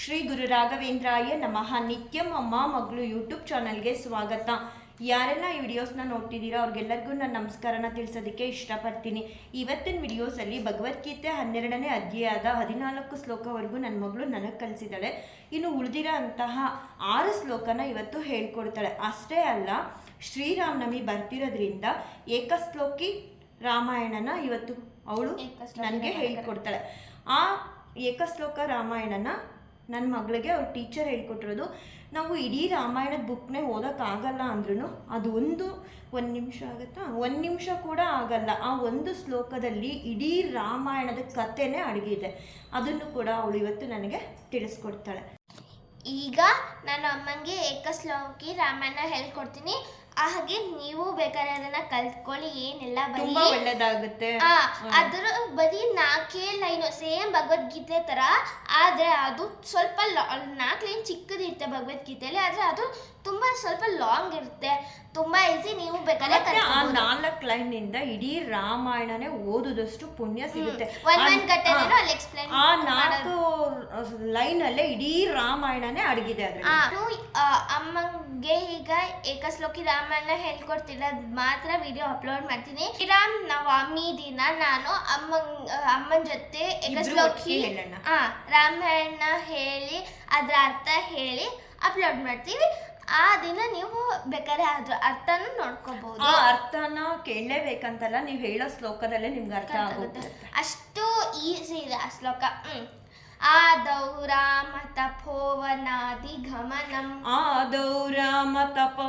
ಶ್ರೀ ಗುರು ರಾಘವೇಂದ್ರಾಯ ನಮಃ. ನಿತ್ಯಂ ಅಮ್ಮ ಮಗಳು ಯೂಟ್ಯೂಬ್ ಚಾನಲ್ಗೆ ಸ್ವಾಗತ. ಯಾರೆಲ್ಲ ಈ ವಿಡಿಯೋಸ್ನ ನೋಡ್ತಿದ್ದೀರಾ ಅವ್ರಿಗೆಲ್ಲರಿಗೂ ನಾನು ನಮಸ್ಕಾರನ ತಿಳಿಸೋದಕ್ಕೆ ಇಷ್ಟಪಡ್ತೀನಿ. ಇವತ್ತಿನ ವಿಡಿಯೋಸಲ್ಲಿ ಭಗವದ್ಗೀತೆ ಹನ್ನೆರಡನೇ ಅಧ್ಯಾಯದ ಹದಿನಾಲ್ಕು ಶ್ಲೋಕವರೆಗೂ ನನ್ನ ಮಗಳು ನನಗೆ ಕಲಿಸಿದ್ದಾಳೆ. ಇನ್ನು ಉಳಿದಿರೋ ಅಂತಹ ಆರು ಶ್ಲೋಕನ ಇವತ್ತು ಹೇಳ್ಕೊಡ್ತಾಳೆ. ಅಷ್ಟೇ ಅಲ್ಲ ಶ್ರೀರಾಮನವಮಿ ಬರ್ತಿರೋದ್ರಿಂದ ಏಕಶ್ಲೋಕಿ ರಾಮಾಯಣನ ಇವತ್ತು ಅವಳು ನನಗೆ. ಹೇಳ್ಕೊಡ್ತಾಳೆ. ಆ ಏಕಶ್ಲೋಕ ರಾಮಾಯಣನ ನನ್ನ ಮಗಳಿಗೆ ಅವ್ರ ಟೀಚರ್ ಹೇಳ್ಕೊಟ್ಟಿರೋದು, ನಾವು ಇಡೀ ರಾಮಾಯಣದ ಬುಕ್ನೇ ಓದೋಕ್ಕಾಗಲ್ಲ ಅಂದ್ರೂ ಅದು ಒಂದು ಒಂದು ನಿಮಿಷ ಆಗುತ್ತಾ? ಒಂದು ನಿಮಿಷ ಕೂಡ ಆಗಲ್ಲ. ಆ ಒಂದು ಶ್ಲೋಕದಲ್ಲಿ ಇಡೀ ರಾಮಾಯಣದ ಕಥೆನೇ ಅಡಗಿದೆ. ಅದನ್ನು ಕೂಡ ಅವಳು ಇವತ್ತು ನನಗೆ ತಿಳಿಸ್ಕೊಡ್ತಾಳೆ. ಈಗ ನಾನು ಅಮ್ಮಂಗೆ ಏಕಶ್ಲೋಕಿ ರಾಮಾಯಣ ಹೇಳ್ಕೊಡ್ತೀನಿ. ಹಾಗೆ ನೀವು ಬೇಕಾದ್ರೆ ಅದನ್ನ ಕಲ್ತ್ಕೊಳ್ಳಿ ಏನೆಲ್ಲ ತುಂಬಾ ಬರೀ ಒಳ್ಳೇದಾಗುತ್ತೆ. ಆ, ಅದರ ಬರೀ ನಾಲ್ಕೇ ಲೈನು ಸೇಮ್ ಭಗವದ್ಗೀತೆ ತರ ಆದ್ರೆ ಅದು ಸ್ವಲ್ಪ ನಾಲ್ಕು ಲೈನ್ ಚಿಕ್ಕದಿರುತ್ತೆ ಭಗವದ್ಗೀತೆಯಲ್ಲಿ ಆದ್ರೆ ಅದು ತುಂಬಾ ಸ್ವಲ್ಪ ಲಾಂಗ್ ಇರುತ್ತೆ. ತುಂಬಾ ಈಸಿ ನೀವು ಬೇಕಾದ್ರೆ ಆ ನಾಲ್ಕು ಲೈನ್ ಇಂದ ಇಡೀ ರಾಮಾಯಣನೇ ಓದುದಷ್ಟು ಪುಣ್ಯ ಸಿಗುತ್ತೆ. ಆ- ನಾಲ್ಕು ಲೈನ್ ಅಲ್ಲೇ ಇಡೀ ರಾಮಾಯಣನೇ ಅಡಗಿದೆ ಅಮ್ಮಂಗೆ ಈಗ ಏಕಶ್ಲೋಕಿ ರಾಮಾಯಣ ಹೇಳ್ಕೊಡ್ತಿಲ್ಲ ಮಾತ್ರ ವಿಡಿಯೋ ಅಪ್ಲೋಡ್ ಮಾಡ್ತೀನಿ. ಶ್ರೀರಾಮ್ ನವಮಿ ದಿನ ನಾನು ಅಮ್ಮನ್ ಅಮ್ಮನ ಜೊತೆ ಏಕಸ್ಲೋಕಿ ಒಟ್ಟಿಗೆ ಹೇಳೋಣ. ಆ ರಾಮಾಯಣ ಹೇಳಿ ಅದ್ರ ಅರ್ಥ ಹೇಳಿ ಅಪ್ಲೋಡ್ ಮಾಡ್ತೀವಿ. ಆ ದಿನ ನೀವು ಬೇಕಾದ್ರೆ ಅದ್ರ ಅರ್ಥನೂ ನೋಡ್ಕೋಬಹುದು ಆ ಅರ್ಥನ ಕೇಳಲೇಬೇಕಂತಲ್ಲ ನೀವು ಹೇಳೋ ಶ್ಲೋಕದಲ್ಲೇ ನಿಮ್ಗೆ ಅರ್ಥ ಆಗುತ್ತೆ. ಅಷ್ಟು ಈಸಿ ಇದೆ ಆ ಶ್ಲೋಕ. ಹ್ಮ್. ಆದೌ ರಾಮ ತಪೋವನಾದಿ ಗಮನಂ. ಆದೌ ರಾಮ ತಪೋ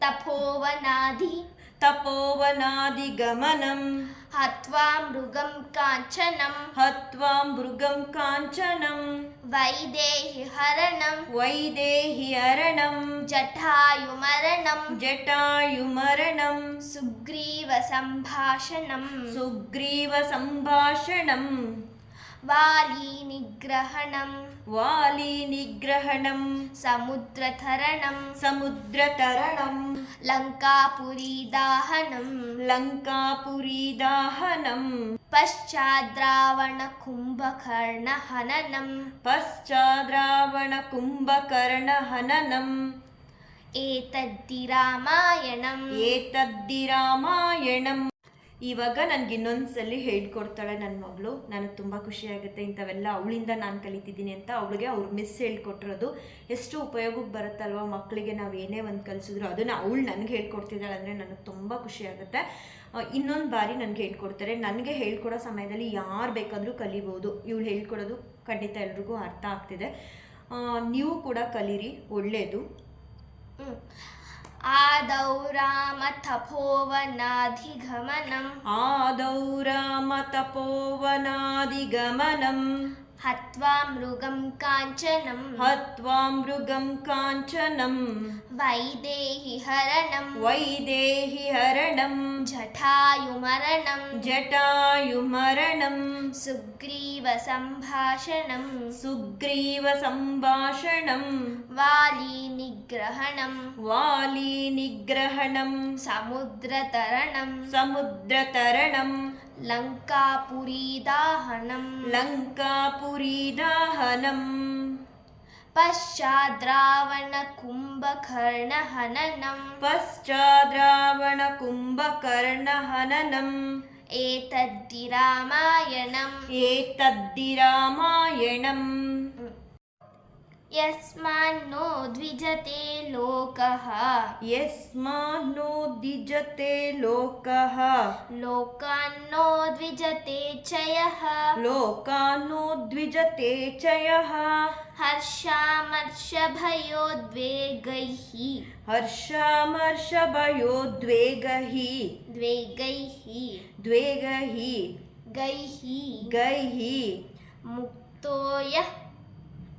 ತಪೋವನಾದಿ तपोवनादिगमनं हत्वा मृगं काञ्चनं हत्वा मृगं काञ्चनं वैदेहि हरणं वैदेहि हरणं जटायुमरणं जटायुमरणं सुग्रीवसम्भाषणं सुग्रीवसम्भाषणम् लीनिग्रहणं वालीनिग्रहणं समुद्रतरणं समुद्रतरणं लङ्कापुरी दाहनं लङ्कापुरी पश्चाद्रावणकुम्भकर्णहननम्। एतद्दि रामायणम् एतद्दि रामायणम् ಇವಾಗ ನನ್ಗೆ ಇನ್ನೊಂದ್ಸಲಿ ಹೇಳ್ಕೊಡ್ತಾಳೆ ನನ್ನ ಮಗಳು. ನನಗೆ ತುಂಬ ಖುಷಿ ಆಗುತ್ತೆ ಇಂಥವೆಲ್ಲ ಅವಳಿಂದ ನಾನು ಕಲಿತಿದ್ದೀನಿ ಅಂತ ಅವಳಿಗೆ ಅವ್ರ ಮಿಸ್ ಹೇಳ್ಕೊಟ್ಟಿರೋದು. ಎಷ್ಟು ಉಪಯೋಗಕ್ಕೆ ಬರುತ್ತಲ್ವ ಮಕ್ಕಳಿಗೆ ನಾವು ಏನೇ ಒಂದು ಕಲಿಸಿದ್ರು ಅದನ್ನು ಅವಳು ನನಗೆ ಹೇಳ್ಕೊಡ್ತಿದ್ದಾಳೆ ಅಂದರೆ ನನಗೆ ತುಂಬ ಖುಷಿ ಆಗುತ್ತೆ. ಇನ್ನೊಂದು ಬಾರಿ ನನಗೆ ಹೇಳ್ಕೊಡ್ತಾರೆ. ನನಗೆ ಹೇಳ್ಕೊಡೋ ಸಮಯದಲ್ಲಿ ಯಾರು ಬೇಕಾದರೂ ಕಲಿಬೋದು. ಇವಳು ಹೇಳ್ಕೊಡೋದು ಖಂಡಿತ ಎಲ್ರಿಗೂ ಅರ್ಥ ಆಗ್ತಿದೆ. ನೀವು ಕೂಡ ಕಲೀರಿ. ಒಳ್ಳೆಯದು आदौ रामतपोवनाधिगमनम्। आदौ रामतपोवनाधिगमनम्। हत्वा मृगं काञ्चनम्। हत्वा मृगं काञ्चनं वैदेहि हरणं वैदेहि जटायुमरणं जटायुमरणं सुग्रीवसम्भाषणं सुग्रीवसम्भाषणं वालीनिग्रहणं वालीनिग्रहणं समुद्रतरणं समुद्रतरणं लङ्कापुरीदाहनं लङ्कापुरीदाहनम् लङ्कापुरी पश्चाद्रावणकुम्भकर्णहननम्। पश्चाद्रावणकुम्भकर्णहननम्। एतद्दि रामायणम् एतद्दि रामायणम् यस्मान्नो द्विजते लोकः। यस्मान्नो द्विजते लोकः। लोकान्नो द्विजते चयः लोकान्नो द्विजते चयः हर्षामर्षभयोद्वेगैः। हर्षामर्षभयोद्वेगैः। द्वेगैः। द्वेगैः। गैः। गैः। मुक्तो यः।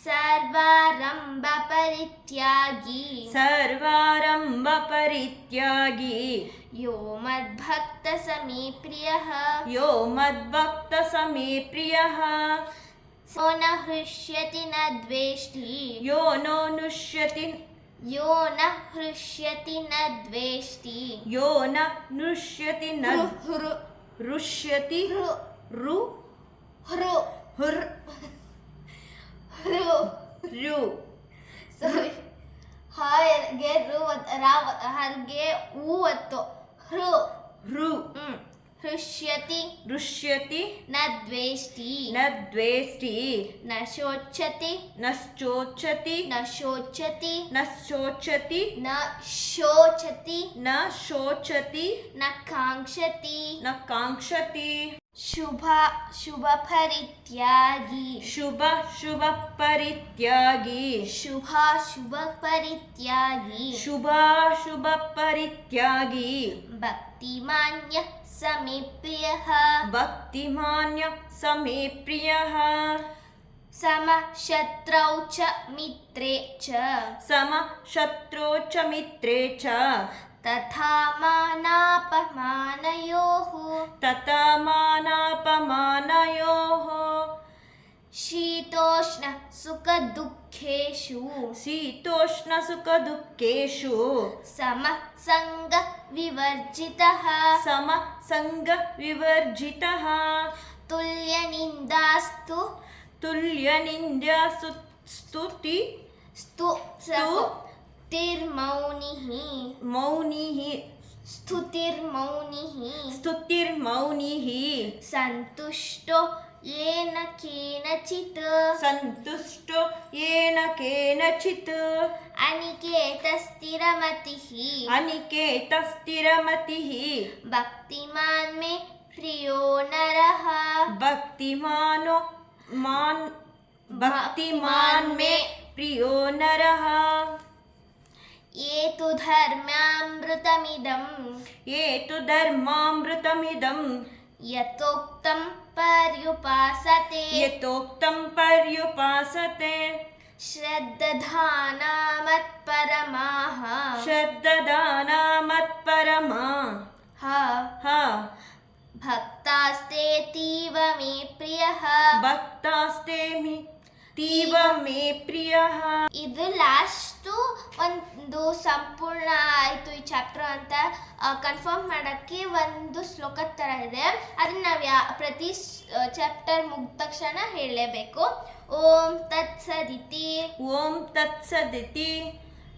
सर्वारम्भपरित्यागी। सर्वारम्भपरित्यागी। यो मद्भक्तसमी प्रियः यो मद्भक्तसमी प्रियः सो न हृष्यति न द्वेष्टि। यो नो नुष्यति यो न हृष्यति न द्वेष्टि। यो न नृष्यति न हृष्यति हृ हृ हृ ರು ಹೃ ಹೃ ರು ಸಾರಿ ಹಾಗೆ ರು ರಾ ಹರ್ಗೆ ಊ ಒತ್ತು. ಹೃ. ರು. ಹ್ಞೂ ಹೃಷ್ಯತಿ. ರುಷ್ಯತಿ ನ ದ್ವೇಷ್ಟಿ ನ ದ್ವೇಷ್ಟಿ ನ ಶೋಚತಿ ನ ಶೋಚತಿ ನ ಶೋಚತಿ ನ ಶೋಚತಿ ನ ಶೋಚತಿ ನ ಶೋಚತಿ ನ ಕಾಂಕ್ಷತಿ ನ ಕಾಂಕ್ಷತಿ शुभ शुभ शुभपरित्यागी शुभ शुभ शुभपरित्यागी शुभा शुभपरित्यागी शुभ शुभपरित्यागी भक्तिमान्यः समे प्रियः भक्तिमान्यः समे प्रियः समशत्रौ च मित्रे च। समशत्रौ च मित्रे च। तथा मानापमानयोः तथा मानापमानयोः शीतोष्णसुखदुःखेषु शीतोष्णसुखदुःखेषु समसङ्गविवर्जितः समसङ्गविवर्जितः तुल्यनिन्दास्तु। तुल्यनिन्द्यास्तु स्तुति। स्तु स्तुतिर्मौनिः मौनिः स्तुतिर्मौनिः स्तुतिर्मौनिः सन्तुष्टो येन केनचित् सन्तुष्टो येन केनचित् अनिकेतस्थिरमतिः अनिकेतस्थिरमतिः भक्तिमान् मे प्रियो नरः भक्तिमानो मान् भक्तिमान् मे प्रियो नरः ये तु धर्मामृतमिदं ये तु धर्मामृतमिदं यथोक्तं पर्युपासते। यथोक्तं पर्युपासते। श्रद्धानामत्परमाः श्रद्धानामत्परमा हा। हा। भक्तास्तेतीव मे प्रियः। भक्तास्ते मे ತೀವ ಮೇ ಪ್ರಿಯ. ಇದು ಲಾಸ್ಟು ಒಂದು ಸಂಪೂರ್ಣ ಆಯಿತು ಈ ಚಾಪ್ಟರ್ ಅಂತ ಕನ್ಫರ್ಮ್ ಮಾಡೋಕ್ಕೆ ಒಂದು ಶ್ಲೋಕ ಥರ ಇದೆ. ಅದನ್ನ ನಾವು ಯಾ ಪ್ರತಿ ಚಾಪ್ಟರ್ ಮುಗಿದ ತಕ್ಷಣ ಹೇಳಲೇಬೇಕು. ಓಂ ತತ್ಸದಿತಿ. ಓಂ ತತ್ಸದಿತಿ.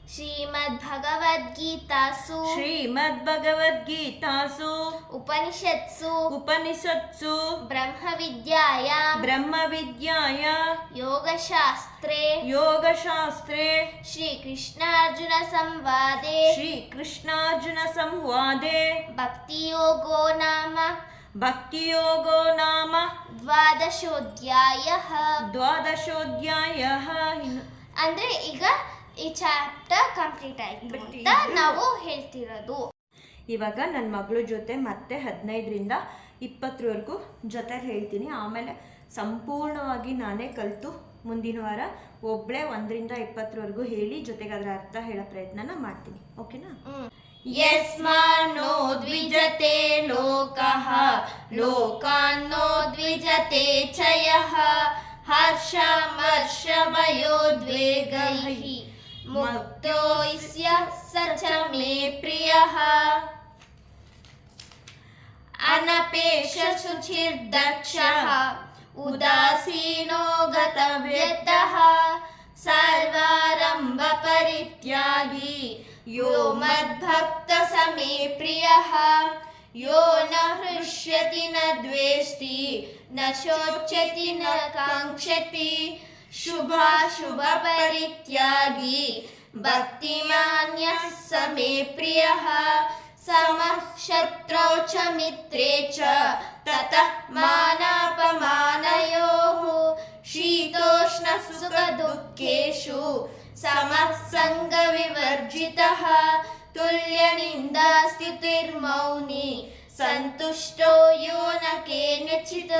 ಶ್ರೀಮದ್ ಭಗವದ್ಗೀತಾಸು ಶ್ರೀಮದ್ ಭಗವದ್ಗೀತಾಸು ಉಪನಿಷತ್ಸು. ಉಪನಿಷತ್ಸು. ಬ್ರಹ್ಮವಿದ್ಯಾಯಾಂ. ಬ್ರಹ್ಮವಿದ್ಯಾಯ. ಯೋಗಶಾಸ್ತ್ರೇ. ಯೋಗಶಾಸ್ತ್ರೇ. ಶ್ರೀಕೃಷ್ಣಾರ್ಜುನ ಸಂವಾದೆ ಶ್ರೀಕೃಷ್ಣಾರ್ಜುನ ಸಂವಾದೆ ಭಕ್ತಿಯೋಗೋ ನಾಮ. ಭಕ್ತಿಯೋಗೋ ನಾಮ. ದ್ವಾದಶೋಧ್ಯಾಯ. ದ್ವಾದಶೋಧ್ಯಾಯ. ಅಂದ್ರೆ ಈಗ ಈ ಚಾಪ್ಟರ್ ಕಂಪ್ಲೀಟ್ ಆಯ್ತು ಅಂತ ನಾವು ಹೇಳ್ತಿರೋದು. ಇವಾಗ ನನ್ನ ಮಗಳ ಜೊತೆ ಮತ್ತೆ ಹದಿನೈದರಿಂದ ಇಪ್ಪತ್ತರವರೆಗೂ ಜೊತೆ ಹೇಳ್ತೀನಿ. ಆಮೇಲೆ ಸಂಪೂರ್ಣವಾಗಿ ನಾನೇ ಕಲಿತು ಮುಂದಿನ ವಾರ. ಒಬ್ಬಳೇ ಒಂದರಿಂದ ಇಪ್ಪತ್ತರವರೆಗೂ ಹೇಳಿ ಜೊತೆಗೆ ಅದರ ಅರ್ಥ ಹೇಳೋ ಪ್ರಯತ್ನನ ಮಾಡ್ತೀನಿ. ಓಕೆನಾ? ಯಸ್ಮಾನ್ನೋ ದ್ವಿಜತೆ ಲೋಕಃ. ಲೋಕಾನ್ನೋ ದ್ವಿಜತೆ ಚಯಃ. ಹರ್ಷಮರ್ಷಭಯೋದ್ವೇಗೈಃ ಮುಕ್ತೋ मुक्तोऽस्य स मे प्रियः। अनपेक्षशुचिर्दक्षः उदासीनो गतव्यतः सर्वारम्भपरित्यागी यो मद्भक्तः प्रियः। यो न हृष्यति न द्वेष्टि न शोच्यति न काङ्क्षति ಶುಭ ಶುಭ ಪರಿತ್ಯಾಗಿ. ಭಕ್ತಿಮಾನ್ಯ ಸಮೇ ಪ್ರಿಯ. ಸಮಃ ಶತ್ರೌ ಚ ಮಿತ್ರೇ ಚ. ತತ ಮಾನಾಪಮಾನಯೋ. ಶೀತೋಷ್ಣ ಸುಖ ದುಃಖೇಶು. ಸಮಃ ಸಂಗ ವಿವರ್ಜಿತಃ. ತುಲ್ಯ ನಿಂದ ಸ್ಥಿತಿರ್ಮೌನಿ. ಸಂತುಷ್ಟೋ ಯೋ ನ ಕೇನಚಿತ್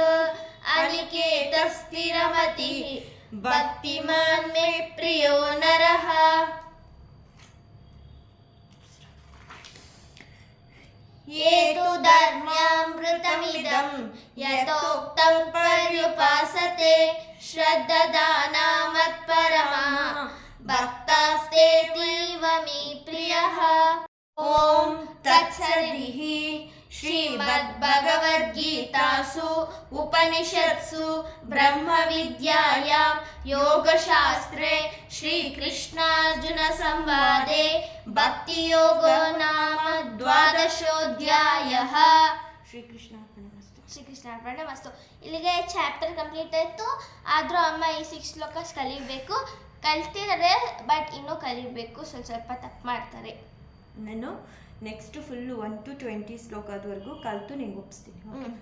ಅನಿಕೇತ ಸ್ಥಿರಮತಿ. भक्तिमान् मे प्रियो नरः। ये तु धर्म्यामृतमिदं, यथोक्तं पर्युपासते मे प्रियः। ॐ तत्सदिः श्रीमद्भगवद्गीतासु उपनिषत्सु ब्रह्मविद्यायां योगशास्त्रे श्रीकृष्णार्जुनसंवादे भक्तियोगो नाम द्वादशोऽध्यायः श्रीकृष्णार्पणमस्तु ಶ್ರೀಕೃಷ್ಣ ಅರ್ಪಣೆ ಮಸ್ತು ಇಲ್ಲಿಗೆ ಚಾಪ್ಟರ್ ಕಂಪ್ಲೀಟ್ ಆಯಿತು ಆದರೂ ಅಮ್ಮ ಈ ಸಿಕ್ಸ್ ಶ್ಲೋಕಸ್ ಕಲಿಬೇಕು ಕಲ್ತಿದ್ದಾರೆ ಬಟ್ ಇನ್ನೂ ಕಲಿಬೇಕು ಸ್ವಲ್ಪ ಸ್ವಲ್ಪ ತಪ್ಪು ಮಾಡ್ತಾರೆ ನಾನು next full one two twenty ಶ್ಲೋಕದವರೆಗೂ ಕಲಿತು ನಿಂಗೆ ಒಪ್ಪಿಸ್ತೀನಿ ಓಕೆ ಹ್ಮ್.